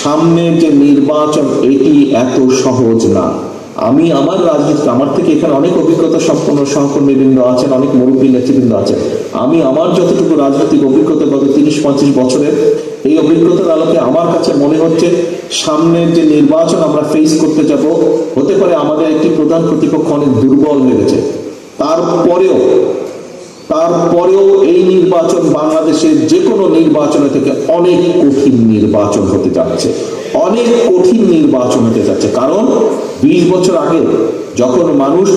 সামনের যে নির্বাচন, এটি এত সহজ না। আমি আমার রাজনীতি আমার থেকে এখানে অনেক অভিজ্ঞতা সম্পন্ন সহকর্মীবৃন্দ আছেন, অনেক মুরব্বী নেতৃবৃন্দ আছেন। আমি আমার যতটুকু রাজনৈতিক অভিজ্ঞতা গত তিরিশ, পঁচিশ বছরের এই অভিজ্ঞতার আলোকে আমার কাছে মনে হচ্ছে সামনের যে নির্বাচন আমরা ফেস করতে যাব, হতে পারে আমাদের একটি প্রধান প্রতিপক্ষ অনেক দুর্বল হয়ে গেছে তারপরেও তারপরেও এই নির্বাচন বাংলাদেশের যে কোনো নির্বাচনের থেকে অনেক কঠিন নির্বাচন হতে যাচ্ছে। অনেক কঠিন নির্বাচন হতে যাচ্ছে। কারণ বিশ বছর আগে যখন মানুষ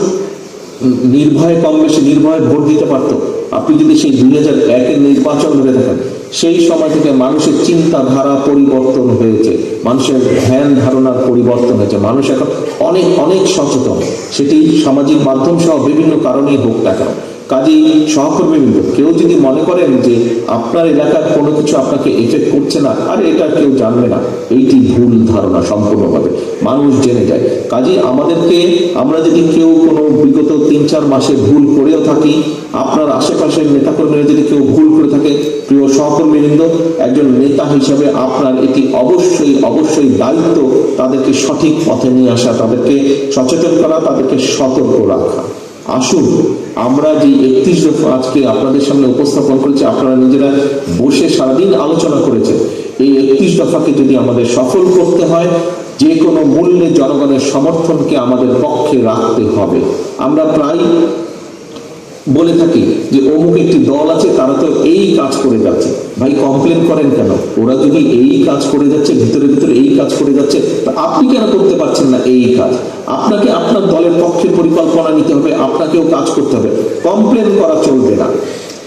নির্ভয়ে কম বেশি নির্ভয়ে ভোট দিতে পারতো, আপনি যদি সেই দুই হাজার একের নির্বাচন ধরে থাকেন সেই সময় থেকে মানুষের চিন্তাধারা পরিবর্তন হয়েছে, মানুষের ধ্যান ধারণার পরিবর্তন হয়েছে, মানুষ এখন অনেক অনেক সচেতন। সেটি সামাজিক মাধ্যম সহ বিভিন্ন কারণেই হোক না কেন। কাজেই সহকর্মীবৃন্দ, কেউ যদি মনে করেন যে আপনার এলাকার কোনো কিছু আপনাকে এফেক্ট করছে না, আরে এটা কেউ জানবে না। এইটি ভুল ধারণা সম্পূর্ণভাবে। মানুষ জেনে যায়। কাজেই আমাদেরকে আমরা যদি কেউ কোনো বিগত তিন চার মাসে ভুল করেও থাকি, আপনার আশেপাশের নেতাকর্মীরা যদি কেউ ভুল করে থাকে, প্রিয় সহকর্মীবৃন্দ, একজন নেতা হিসাবে আপনার এটি অবশ্যই অবশ্যই দায়িত্ব তাদেরকে সঠিক পথে নিয়ে আসা, তাদেরকে সচেতন করা, তাদেরকে সতর্ক রাখা। আসুন, আমরা যে একত্রিশ দফা আজকে আপনাদের সামনে উপস্থাপন করেছি, আপনারা নিজেরা বসে সারাদিন আলোচনা করেছেন। এই একত্রিশ দফাকে যদি আমাদের সফল করতে হয়, যে কোনো মূল্যে জনগণের সমর্থনকে আমাদের পক্ষে রাখতে হবে। আমরা প্রায় বলে থাকি যে, অমুক একটি দল আছে, তারা তো এই কাজ করে যাচ্ছে। ভাই কমপ্লেন করেন কেন? ওরা যদি এই কাজ করে যাচ্ছে, ভিতরে ভিতরে এই কাজ করে যাচ্ছে, তা আপনি কেন করতে পারছেন না এই কাজ? আপনাকে আপনার পক্ষে পরিকল্পনা নিতে হবে, আপনাকেও কাজ করতে হবে। কমপ্লেন করা চলবে না।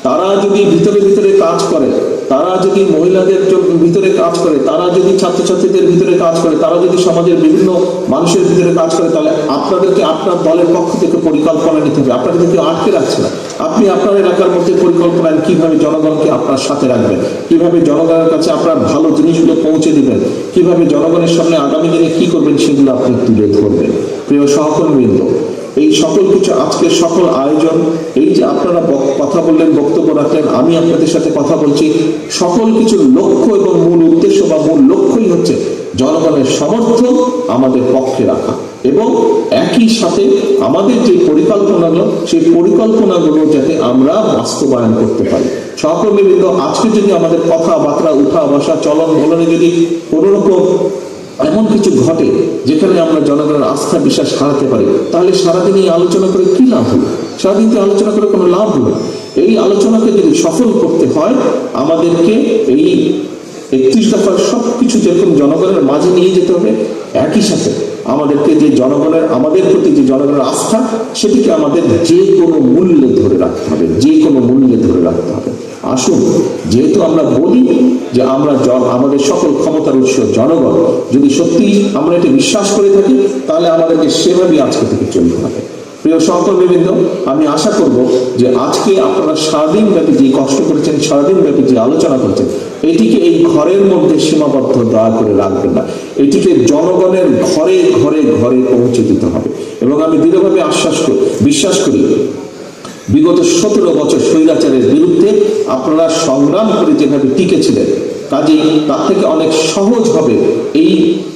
তারা যদি ভিতরে ভিতরে কাজ করে, তারা যদি মহিলাদের ভিতরে কাজ করে, তারা যদি ছাত্রছাত্রীদের ভিতরে কাজ করে, তারা যদি সমাজের বিভিন্ন মানুষের ভিতরে কাজ করে, তাহলে আপনাদেরকে আপনার দলের পক্ষ থেকে পরিকল্পনা নিতে হবে। আপনাকে কেউ আটকে রাখছে না। আপনি আপনার এলাকার মধ্যে পরিকল্পনা কীভাবে জনগণকে আপনার সাথে রাখবেন, কীভাবে জনগণের কাছে আপনার ভালো জিনিসগুলো পৌঁছে দিবেন, কীভাবে জনগণের সামনে আগামী দিনে কি করবেন, সেগুলো আপনি তুলে ধরবেন। প্রিয় সহকর্মীবৃন্দ এই সকল কিছু আজকের সকল আয়োজন, এই যে আপনারা কথা বললেন, বক্তব্য রাখলেন, আমি আপনাদের সাথে কথা বলছি। সকল কিছু লক্ষ্য এবং মূল উদ্দেশ্য বা মূল লক্ষ্যই হচ্ছে জনগণের সমর্থন আমাদের পক্ষে রাখা এবং একই সাথে আমাদের যে পরিকল্পনাগুলো, সেই পরিকল্পনাগুলো যাতে আমরা বাস্তবায়ন করতে পারি। সহকর্মীবৃন্দ, আজকে যদি আমাদের কথাবার্তা উঠা, বসা, চলন, বলনে যদি কোনো রকম এমন কিছু ঘটে যেখানে আমরা জনগণের আস্থা বিশ্বাস হারাতে পারি তাহলে সারাদিন এই আলোচনা করে কি লাভ হলো সারাদিন তো আলোচনা করে কোনো লাভ হলো। এই আলোচনাকে যদি সফল করতে হয়, আমাদেরকে এই একত্রিশ দফার সব কিছু যেরকম জনগণের মাঝে নিয়ে যেতে হবে, একই সাথে আমাদেরকে যে জনগণের, আমাদের প্রতি যে জনগণের আস্থা, সেটিকে আমাদের যে কোনো মূল্যে ধরে রাখতে হবে, যে কোনো মূল্যে ধরে রাখতে হবে। আসুন, যেহেতু আমরা বলি যে আমরা আমাদের সকল ক্ষমতার উৎস জনগণ, যদি সত্যি আমরা এটা বিশ্বাস করে থাকি, তাহলে আমাদেরকে সেভাবেই আজকে থেকে চলতে হবে। প্রিয় সহকর্মীবৃন্দ আমি আশা করব যে আজকে আপনারা সারাদিন ব্যাপী যে কষ্ট করেছেন সারাদিন ব্যাপী যে আলোচনা করেছেন এটিকে এই ঘরের মধ্যে সীমাবদ্ধ দয়া করে রাখবেন না। এটিকে জনগণের ঘরে ঘরে ঘরে পৌঁছে দিতে হবে। এবং আমি দৃঢ়ভাবে আশ্বাস করি, বিশ্বাস করি, বিগত সতেরো বছর স্বৈরাচারের বিরুদ্ধে আপনারা সংগ্রাম করে যেভাবে টিকেছিলেন, কাজেই তার থেকে অনেক সহজ হবে এই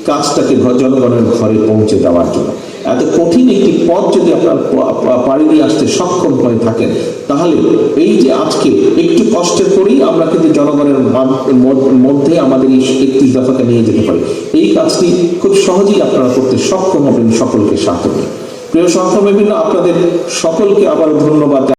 কাজটাকে জনগণের ঘরে পৌঁছে দেওয়ার জন্য। এত কঠিন একটি পথ যদি আপনার পাড়ি দিয়ে আসতে সক্ষম থাকেন তাহলে এই যে আজকে একটু কষ্টের পরেই আমরা কিন্তু জনগণের মধ্যে আমাদের এই একত্রিশ দফাকে নিয়ে যেতে পারি। এই কাজটি খুব সহজেই আপনারা করতে সক্ষম হবেন সকলকে সাহায্য প্রিয় বিভিন্ন আপনাদের সকলকে আবার ধন্যবাদ